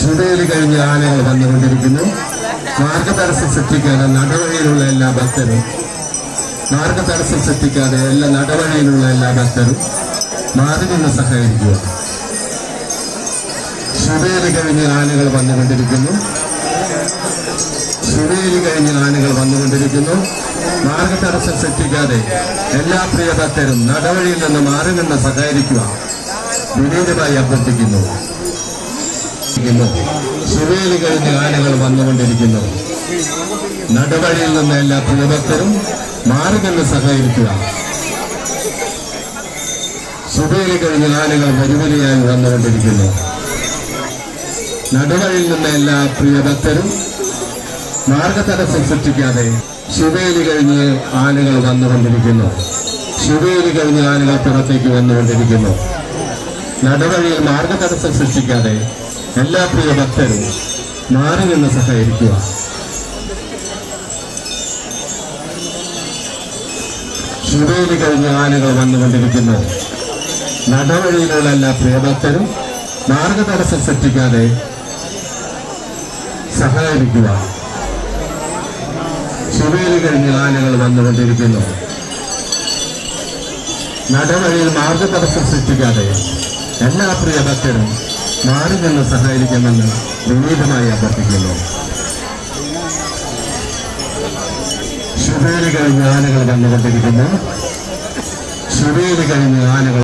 ചുടയിൽ കഴിഞ്ഞ ആനകൾ വന്നുകൊണ്ടിരിക്കുന്നു. മാർഗതടസ്സം സൃഷ്ടിക്കാതെ നടവഴിയിലുള്ള എല്ലാ ഭക്തരും മാർഗതടസ്സം സൃഷ്ടിക്കാതെ എല്ലാ നടവഴിയിലുള്ള എല്ലാ ഭക്തരും മാറി നിന്ന് സഹകരിക്കുക. ചുടയിൽ കഴിഞ്ഞ ആനകൾ വന്നുകൊണ്ടിരിക്കുന്നു. ചുടയിൽ കഴിഞ്ഞ ആനകൾ വന്നുകൊണ്ടിരിക്കുന്നു. മാർഗതടസ്സം സൃഷ്ടിക്കാതെ എല്ലാ പ്രിയ ഭക്തരും നടവഴിയിൽ നിന്ന് മാറി നിന്ന് സഹകരിക്കുക. വിനീതമായി അഭ്യർത്ഥിക്കുന്നു. ശിവേലി കഴിഞ്ഞ ആനകൾ വന്നുകൊണ്ടിരിക്കുന്നു. നടവഴിയിൽ നിന്ന് എല്ലാ പ്രിയഭക്തരും മാറി നിന്ന് സഹകരിക്കുക. സുബേലി കഴിഞ്ഞ ആനകൾ വരുവലിയായി വന്നുകൊണ്ടിരിക്കുന്നു. നടുവഴിയിൽ നിന്ന് എല്ലാ പ്രിയഭക്തരും മാർഗതടസ്സം സൃഷ്ടിക്കാതെ ശിവേലി കഴിഞ്ഞ് ആനകൾ വന്നുകൊണ്ടിരിക്കുന്നു. ശിവേലി കഴിഞ്ഞ് ആനകൾ പുറത്തേക്ക് വന്നുകൊണ്ടിരിക്കുന്നു. നടവഴിയിൽ മാർഗതടസ്സം സൃഷ്ടിക്കാതെ എല്ലാ പ്രിയ ഭക്തരും മാറി നിന്ന് സഹകരിക്കുക. ശിവേലി കഴിഞ്ഞ് ആനകൾ വന്നുകൊണ്ടിരിക്കുന്നു. നടവഴിയിലുള്ള എല്ലാ പ്രിയഭക്തരും മാർഗതടസ്സം സൃഷ്ടിക്കാതെ സഹകരിക്കുക. ശിവേലി കഴിഞ്ഞ് ആനകൾ വന്നുകൊണ്ടിരിക്കുന്നു. നടവഴിയിൽ മാർഗതടസ്സം സൃഷ്ടിക്കാതെ എല്ലാ പ്രിയ ഭക്തരും മാറി നിന്ന് സഹായിക്കണമെന്ന് വിനീതമായി അഭ്യർത്ഥിക്കുന്നു. ശുഭേലി കഴിഞ്ഞ് ആനകൾ വന്നുകൊണ്ടിരിക്കുന്നു. ശുഭേലി കഴിഞ്ഞ് ആനകൾ